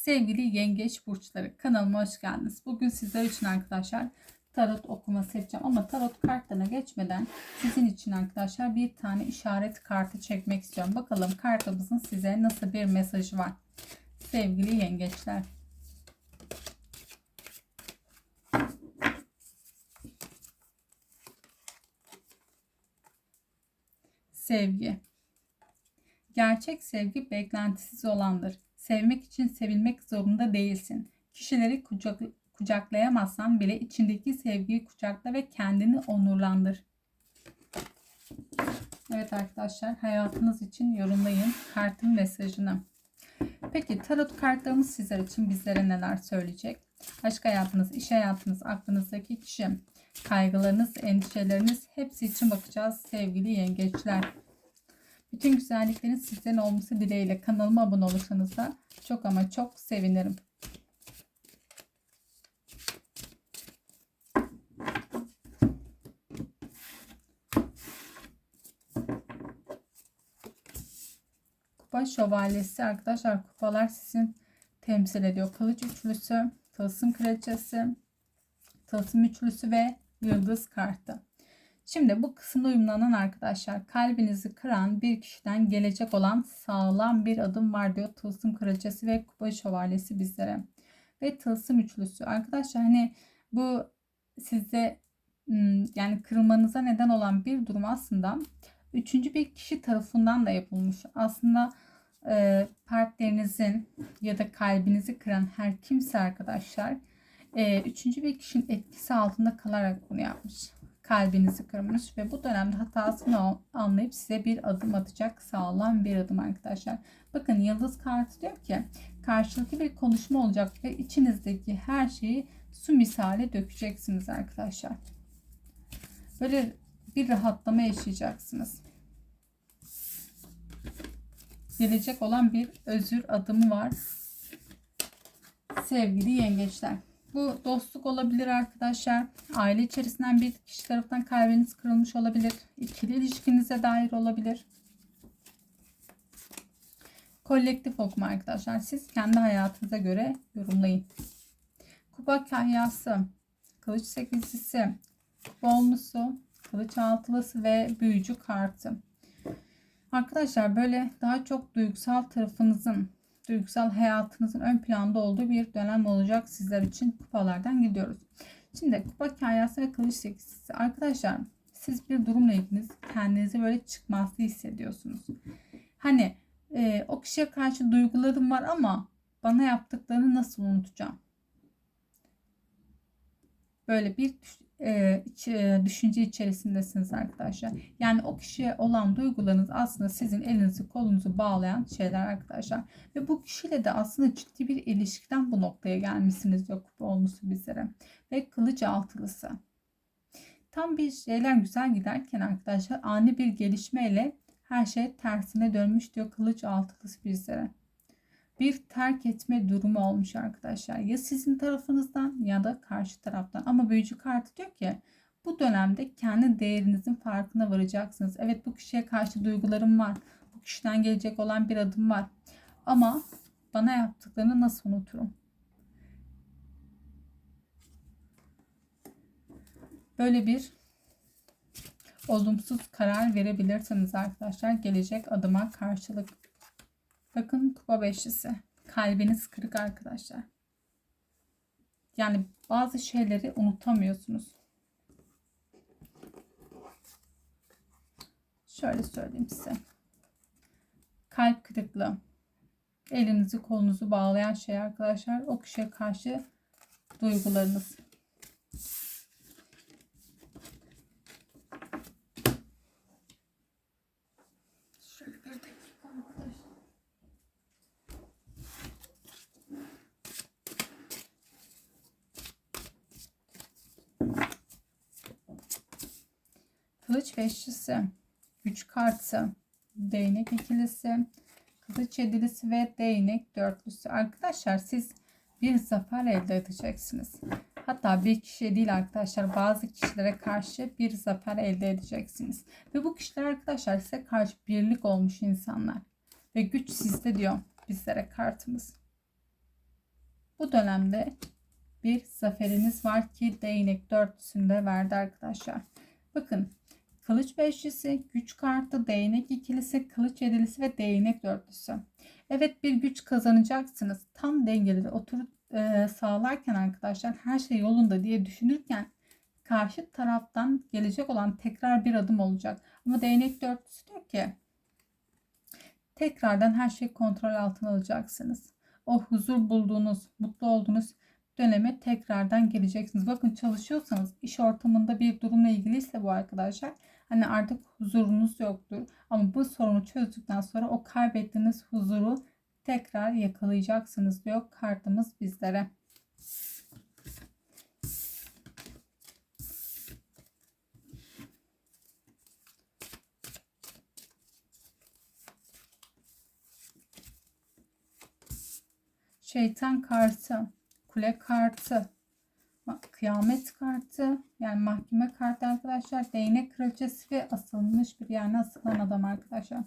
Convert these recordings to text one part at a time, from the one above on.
Sevgili yengeç burçları kanalıma hoş geldiniz. Bugün sizler için arkadaşlar tarot okuması yapacağım. Ama tarot kartlarına geçmeden sizin için arkadaşlar bir tane işaret kartı çekmek istiyorum. Bakalım kartımızın size nasıl bir mesajı var. Sevgili yengeçler. Sevgi. Gerçek sevgi beklentisiz olandır. Sevmek için sevilmek zorunda değilsin. Kişileri kucak, kucaklayamazsan bile içindeki sevgiyi kucakla ve kendini onurlandır. Evet arkadaşlar hayatınız için yorumlayın kartın mesajını. Peki tarot kartlarımız sizler için bizlere neler söyleyecek? Aşk hayatınız, iş hayatınız, aklınızdaki kişi, kaygılarınız, endişeleriniz hepsi için bakacağız sevgili yengeçler. Bütün güzelliklerin sizden olması dileğiyle kanalıma abone olursanız da çok ama çok sevinirim. Kupa şövalyesi arkadaşlar kupalar sizin temsil ediyor. Kılıç üçlüsü, tılsım kraliçesi, tılsım üçlüsü ve yıldız kartı. Şimdi bu kısımda uyumlanan arkadaşlar kalbinizi kıran bir kişiden gelecek olan sağlam bir adım var diyor Tılsım Kraliçesi ve Kupa Şövalyesi bizlere. Ve Tılsım Üçlüsü. Arkadaşlar hani bu sizde yani kırılmanıza neden olan bir durum aslında üçüncü bir kişi tarafından da yapılmış. Aslında e, partnerinizin ya da kalbinizi kıran her kimse arkadaşlar e, üçüncü bir kişinin etkisi altında kalarak bunu yapmış kalbinizi kırmış ve bu dönemde hatasını anlayıp size bir adım atacak sağlam bir adım arkadaşlar. Bakın yıldız kartı diyor ki karşılıklı bir konuşma olacak ve içinizdeki her şeyi su misali dökeceksiniz arkadaşlar. Böyle bir rahatlama yaşayacaksınız. Gelecek olan bir özür adımı var. Sevgili yengeçler. Bu dostluk olabilir arkadaşlar. Aile içerisinden bir kişi tarafından kalbiniz kırılmış olabilir. İkili ilişkinize dair olabilir. Kolektif okuma arkadaşlar. Siz kendi hayatınıza göre yorumlayın. Kupa kahyası, kılıç sekizlisi, bonlusu, kılıç altılısı ve büyücü kartı. Arkadaşlar böyle daha çok duygusal tarafınızın duygusal hayatınızın ön planda olduğu bir dönem olacak sizler için kupalardan gidiyoruz. Şimdi kupa kayası ve kılıç sekizisi. Arkadaşlar siz bir durumla ilgili kendinizi böyle çıkmazlı hissediyorsunuz. Hani e, o kişiye karşı duygularım var ama bana yaptıklarını nasıl unutacağım? Böyle bir e, düşünce içerisindesiniz arkadaşlar. Yani o kişiye olan duygularınız aslında sizin elinizi kolunuzu bağlayan şeyler arkadaşlar. Ve bu kişiyle de aslında ciddi bir ilişkiden bu noktaya gelmişsiniz yok olması bizlere. Ve kılıç altılısı. Tam bir şeyler güzel giderken arkadaşlar ani bir gelişmeyle her şey tersine dönmüş diyor kılıç altılısı bizlere bir terk etme durumu olmuş arkadaşlar. Ya sizin tarafınızdan ya da karşı taraftan. Ama büyücü kartı diyor ki bu dönemde kendi değerinizin farkına varacaksınız. Evet bu kişiye karşı duygularım var. Bu kişiden gelecek olan bir adım var. Ama bana yaptıklarını nasıl unuturum? Böyle bir olumsuz karar verebilirsiniz arkadaşlar. Gelecek adıma karşılık. Bakın kupa beşlisi. Kalbiniz kırık arkadaşlar. Yani bazı şeyleri unutamıyorsunuz. Şöyle söyleyeyim size. Kalp kırıklığı. Elinizi kolunuzu bağlayan şey arkadaşlar. O kişiye karşı duygularınız. Kılıç beşlisi, güç kartı, değnek ikilisi, kılıç yedilisi ve değnek dörtlüsü. Arkadaşlar siz bir zafer elde edeceksiniz. Hatta bir kişiye değil arkadaşlar bazı kişilere karşı bir zafer elde edeceksiniz. Ve bu kişiler arkadaşlar size karşı birlik olmuş insanlar. Ve güç sizde diyor bizlere kartımız. Bu dönemde bir zaferiniz var ki değnek dörtlüsünde verdi arkadaşlar. Bakın kılıç beşlisi, güç kartı, değnek ikilisi, kılıç yedilisi ve değnek dörtlüsü. Evet bir güç kazanacaksınız. Tam dengeli oturup e, sağlarken arkadaşlar her şey yolunda diye düşünürken karşı taraftan gelecek olan tekrar bir adım olacak. Ama değnek dörtlüsü diyor ki tekrardan her şeyi kontrol altına alacaksınız. O huzur bulduğunuz, mutlu olduğunuz döneme tekrardan geleceksiniz. Bakın çalışıyorsanız iş ortamında bir durumla ilgiliyse bu arkadaşlar hani artık huzurunuz yoktur. Ama bu sorunu çözdükten sonra o kaybettiğiniz huzuru tekrar yakalayacaksınız diyor kartımız bizlere. Şeytan kartı, kule kartı, kıyamet kartı, yani mahkeme kartı arkadaşlar, değnek kraliçesi ve asılmış bir yani asılan adam arkadaşlar.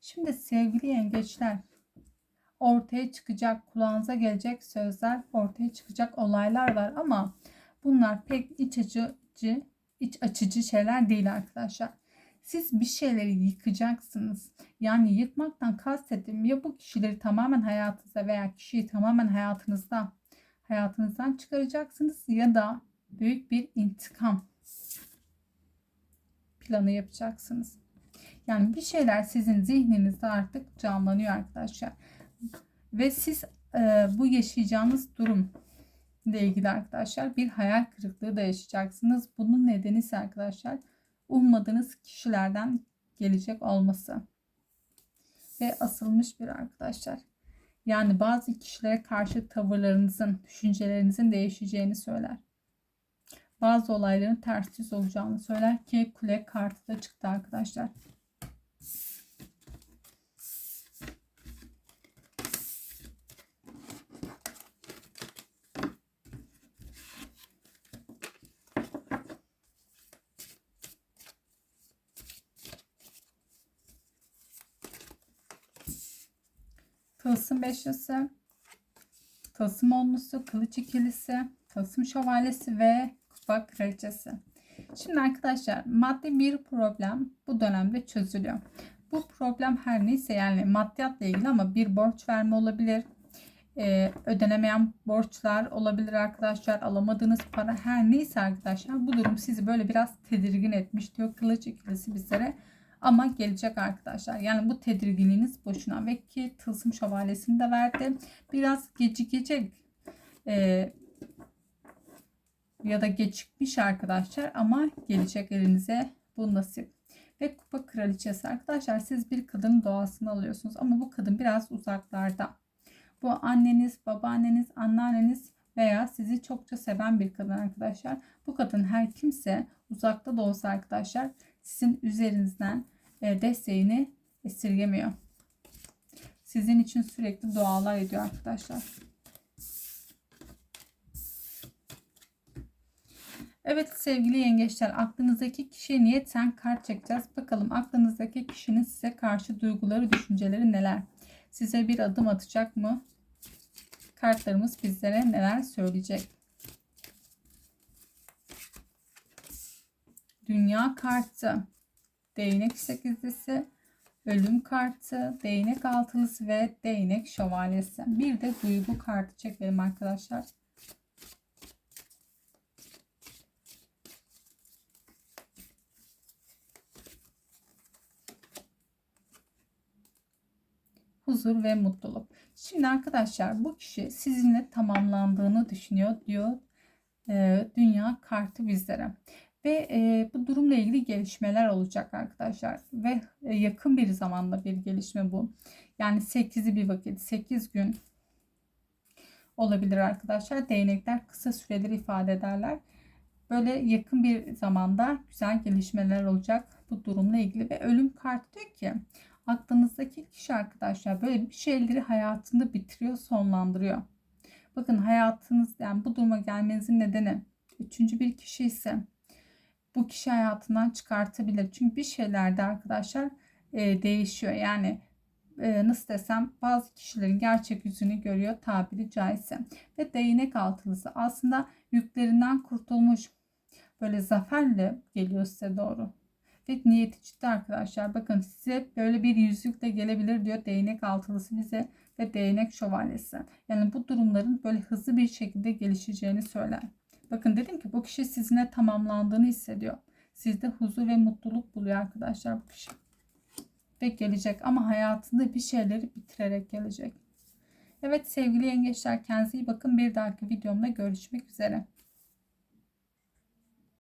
Şimdi sevgili yengeçler ortaya çıkacak, kulağınıza gelecek sözler, ortaya çıkacak olaylar var ama bunlar pek iç açıcı, iç açıcı şeyler değil arkadaşlar. Siz bir şeyleri yıkacaksınız. Yani yıkmaktan kastettiğim ya bu kişileri tamamen hayatınızda veya kişiyi tamamen hayatınızda hayatınızdan çıkaracaksınız ya da büyük bir intikam planı yapacaksınız. Yani bir şeyler sizin zihninizde artık canlanıyor arkadaşlar. Ve siz e, bu yaşayacağınız durum ile ilgili arkadaşlar bir hayal kırıklığı da yaşayacaksınız. Bunun nedeni ise arkadaşlar ummadığınız kişilerden gelecek olması. Ve asılmış bir arkadaşlar. Yani bazı kişilere karşı tavırlarınızın, düşüncelerinizin değişeceğini söyler. Bazı olayların ters yüz olacağını söyler ki kule kartı da çıktı arkadaşlar. Tılsım beşlisi, tılsım onlusu, kılıç ikilisi, tılsım şövalyesi ve kupa kraliçesi. Şimdi arkadaşlar maddi bir problem bu dönemde çözülüyor. Bu problem her neyse yani maddiyatla ilgili ama bir borç verme olabilir. Ee, ödenemeyen borçlar olabilir arkadaşlar. Alamadığınız para her neyse arkadaşlar bu durum sizi böyle biraz tedirgin etmiş diyor. Kılıç ikilisi bizlere ama gelecek arkadaşlar. Yani bu tedirginliğiniz boşuna. Ve ki tılsım şövalyesini de verdi. Biraz gecikecek. Ee, ya da gecikmiş arkadaşlar ama gelecek elinize bu nasip. Ve kupa kraliçesi arkadaşlar siz bir kadının doğasını alıyorsunuz ama bu kadın biraz uzaklarda. Bu anneniz, babaanneniz, anneanneniz veya sizi çokça seven bir kadın arkadaşlar. Bu kadın her kimse uzakta da olsa arkadaşlar sizin üzerinizden e, desteğini esirgemiyor. Sizin için sürekli dualar ediyor arkadaşlar. Evet sevgili yengeçler aklınızdaki kişiye niyeten kart çekeceğiz. Bakalım aklınızdaki kişinin size karşı duyguları, düşünceleri neler? Size bir adım atacak mı? Kartlarımız bizlere neler söyleyecek? Dünya kartı değnek sekizlisi, ölüm kartı, değnek altılısı ve değnek şövalyesi. Bir de duygu kartı çekelim arkadaşlar. huzur ve mutluluk. Şimdi arkadaşlar bu kişi sizinle tamamlandığını düşünüyor diyor e, dünya kartı bizlere. Ve e, bu durumla ilgili gelişmeler olacak arkadaşlar. Ve e, yakın bir zamanda bir gelişme bu. Yani 8'i bir vakit 8 gün olabilir arkadaşlar. Değnekler kısa süredir ifade ederler. Böyle yakın bir zamanda güzel gelişmeler olacak bu durumla ilgili. Ve ölüm kartı diyor ki aklınızdaki kişi arkadaşlar böyle bir şeyleri hayatında bitiriyor, sonlandırıyor. Bakın hayatınız yani bu duruma gelmenizin nedeni üçüncü bir kişi ise bu kişi hayatından çıkartabilir. Çünkü bir şeylerde arkadaşlar e, değişiyor. Yani e, nasıl desem bazı kişilerin gerçek yüzünü görüyor tabiri caizse. Ve değnek altılısı aslında yüklerinden kurtulmuş böyle zaferle geliyor size doğru. Ve niyeti ciddi arkadaşlar. Bakın size böyle bir yüzükle gelebilir diyor değnek altılısı bize ve değnek şövalyesi. Yani bu durumların böyle hızlı bir şekilde gelişeceğini söyler. Bakın dedim ki bu kişi sizinle tamamlandığını hissediyor. Sizde huzur ve mutluluk buluyor arkadaşlar bu kişi. Ve gelecek ama hayatında bir şeyleri bitirerek gelecek. Evet sevgili yengeçler kendinize iyi bakın. Bir dahaki videomda görüşmek üzere.